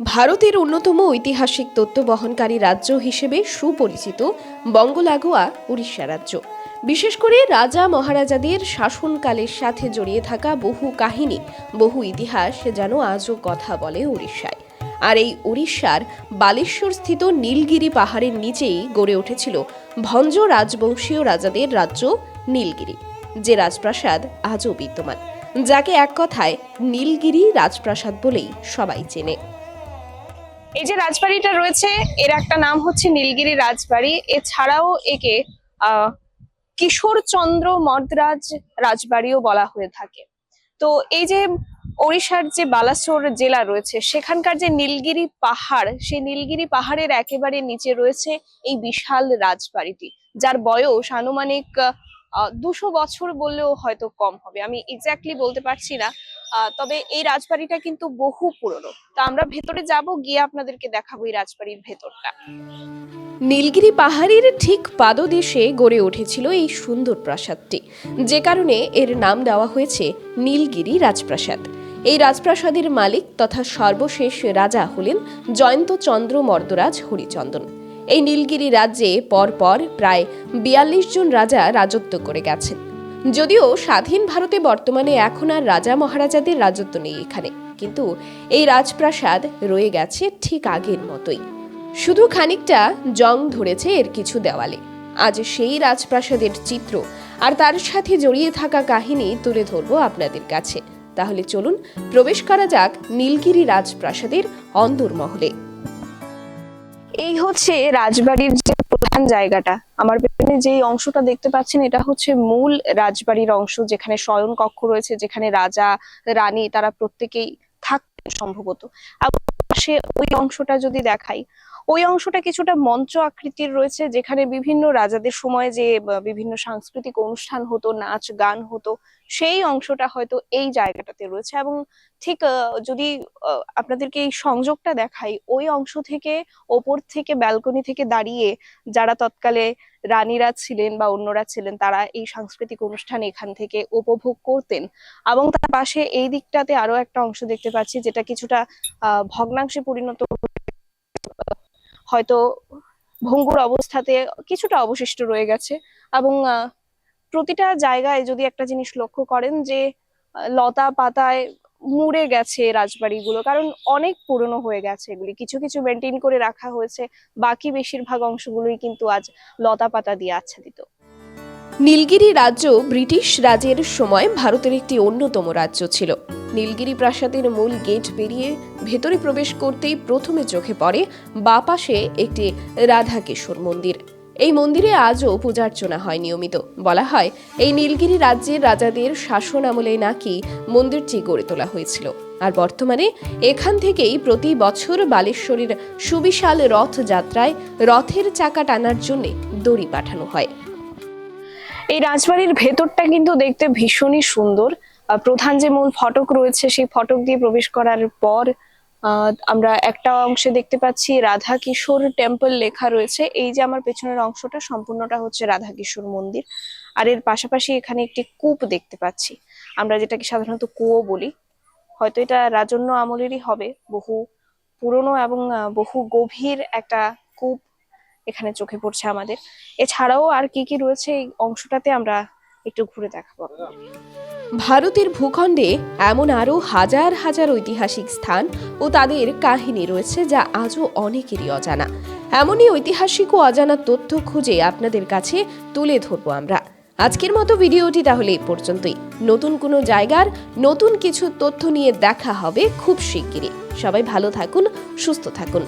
ভারতের অন্যতম ঐতিহাসিক তথ্য বহনকারী রাজ্য হিসেবে সুপরিচিত বঙ্গলাগোয়া, উড়িষ্যা রাজ্য। বিশেষ করে রাজা মহারাজাদের শাসনকালের সাথে জড়িয়ে থাকা বহু কাহিনী, বহু ইতিহাস যেন আজও কথা বলে উড়িষ্যায়। আর এই উড়িষ্যার বালেশ্বর স্থিত নীলগিরি পাহাড়ের নিচেই গড়ে উঠেছিল ভঞ্জ রাজবংশীয় রাজাদের রাজ্য নীলগিরি, যে রাজপ্রাসাদ আজও বিদ্যমান, যাকে এক কথায় নীলগিরি রাজপ্রাসাদ বলেই সবাই চেনে। এই যে রাজবাড়িটা রয়েছে, এর একটা নাম হচ্ছে নীলগিরি রাজবাড়ি। এছাড়াও একে কিশোরচন্দ্র মর্দরাজ রাজবাড়িও বলা হয়ে থাকে। তো এই যে ওড়িশার যে বালাসোর জেলা রয়েছে, সেখানকার যে নীলগিরি পাহাড়, সেই নীলগিরি পাহাড়ের একেবারে নিচে রয়েছে এই বিশাল রাজবাড়িটি, যার বয়স আনুমানিক দুশো বছর বললেও হয়তো কম হবে। আমি এক্স্যাক্টলি বলতে পারছি না। তবে এই রাজবাড়িটা কিন্তু বহু পুরনো। তা আমরা ভেতরে যাব, গিয়ে আপনাদেরকে দেখাবো এই রাজবাড়ির ভেতরটা। নীলগিরি পাহাড়ের ঠিক পাদদেশে গড়ে উঠেছিল এই সুন্দর প্রাসাদটি। যে কারণে এর নাম দেওয়া হয়েছে নীলগিরি রাজপ্রাসাদ। এই রাজপ্রাসাদের মালিক তথা সর্বশেষ রাজা হলেন জয়ন্ত চন্দ্র মর্দরাজ হরিচন্দন। এই নীলগিরি রাজ্যে পরপর প্রায় বিয়াল্লিশ জন রাজা রাজত্ব করে গেছেন। যদিও স্বাধীন ভারতে বর্তমানে এখন আর রাজা মহারাজাদের রাজত্ব নেই এখানে, কিন্তু এই রাজপ্রাসাদ রয়ে গেছে ঠিক আগের মতোই। শুধু খানিকটা জং ধরেছে এর কিছু দেওয়ালে। আজ সেই রাজপ্রাসাদের চিত্র আর তার সাথে জড়িয়ে থাকা কাহিনী তুলে ধরবো আপনাদের কাছে। তাহলে চলুন প্রবেশ করা যাক নীলগিরি রাজপ্রাসাদের অন্দরমহলে। এই হচ্ছে রাজবাড়ির যে প্রধান জায়গাটা। আমার পেছনে যে অংশটা দেখতে পাচ্ছেন, এটা হচ্ছে মূল রাজবাড়ির অংশ, যেখানে শয়ন কক্ষ রয়েছে, যেখানে রাজা, রানী তারা প্রত্যেকেই থাকতেন সম্ভবত। পাশে ওই অংশটা যদি দেখাই ওই অংশটা কিছুটা মঞ্চ আকৃতির রয়েছে, যেখানে বিভিন্ন রাজাদের সময় যে বিভিন্ন সাংস্কৃতিক অনুষ্ঠান হতো, নাচ, গান হতো, সেই অংশটা হয়তো এই জায়গাটাতে রয়েছে। এবং ঠিক যদি আপনাদেরকে এই সংযোগটা দেখাই, ওই অংশ থেকে ওপর থেকে ব্যালকনি থেকে দাঁড়িয়ে যারা তৎকালে রানীরা ছিলেন বা অন্যরা ছিলেন, তারা এই সাংস্কৃতিক অনুষ্ঠান এখান থেকে উপভোগ করতেন। এবং তার পাশে এই দিকটাতে আরও একটা অংশ দেখতে পাচ্ছি, যেটা কিছুটা ভগ্নাংশে পরিণত হয়তো ভঙ্গুর অবস্থাতে কিছুটা অবশিষ্ট রয়ে গেছে এবং প্রতিটা জায়গায় যদি একটা জিনিস লক্ষ্য করেন যে লতা পাতায় মুড়ে গেছে রাজবাড়িগুলো, কারণ অনেক পুরনো হয়ে গেছে এগুলি। কিছু কিছু মেনটেন করে রাখা হয়েছে, বাকি বেশিরভাগ অংশগুলোই কিন্তু আজ লতা পাতা দিয়ে আচ্ছাদিত। নীলগিরি রাজ্য ব্রিটিশ রাজের সময় ভারতের একটি অন্যতম রাজ্য ছিল। নীলগিরি প্রাসাদের মূল গেট পেরিয়ে ভেতরে প্রবেশ করতেই প্রথমে চোখে পড়ে বাপাশে একটি রাধাকিশোর মন্দির। এই মন্দিরে আজও পূজার্চনা হয় নিয়মিত। বলা হয়, এই নীলগিরি রাজ্যের রাজাদের শাসন আমলে নাকি মন্দিরটি গড়ে তোলা হয়েছিল। আর বর্তমানে এখান থেকেই প্রতি বছর বালেশ্বরের সুবিশাল রথযাত্রায় রথের চাকা টানার জন্য দড়ি পাঠানো হয়। এই রাজবাড়ির ভেতরটা কিন্তু দেখতে ভীষণই সুন্দর। প্রধান যে মূল ফটক রয়েছে, সেই ফটক দিয়ে প্রবেশ করার পর আমরা একটা অংশে দেখতে পাচ্ছি রাধা কিশোর টেম্পল লেখা রয়েছে। এই যে আমার পেছনের অংশটা, সম্পূর্ণটা হচ্ছে রাধা কিশোর মন্দির। আর এর পাশাপাশি এখানে একটি কূপ দেখতে পাচ্ছি। আমরা যেটাকে সাধারণত কুয়ো বলি। হয়তো এটা রাজন্য আমলেরই হবে। বহু পুরনো এবং বহু গভীর একটা কূপ এখানে চোখে পড়ছে আমাদের। এছাড়াও আর কি কি রয়েছে এই অংশটাতে আমরা একটু ঘুরে দেখাবো। ভারতের ভূখণ্ডে এমন আরও হাজার হাজার ঐতিহাসিক স্থান ও তাদের কাহিনী রয়েছে যা আজও অনেকেরই অজানা। এমনই ঐতিহাসিক ও অজানা তথ্য খুঁজে আপনাদের কাছে তুলে ধরবো আমরা। আজকের মতো ভিডিওটি তাহলে এই পর্যন্তই। নতুন কোনো জায়গার নতুন কিছু তথ্য নিয়ে দেখা হবে খুব শিগগিরই। সবাই ভালো থাকুন, সুস্থ থাকুন।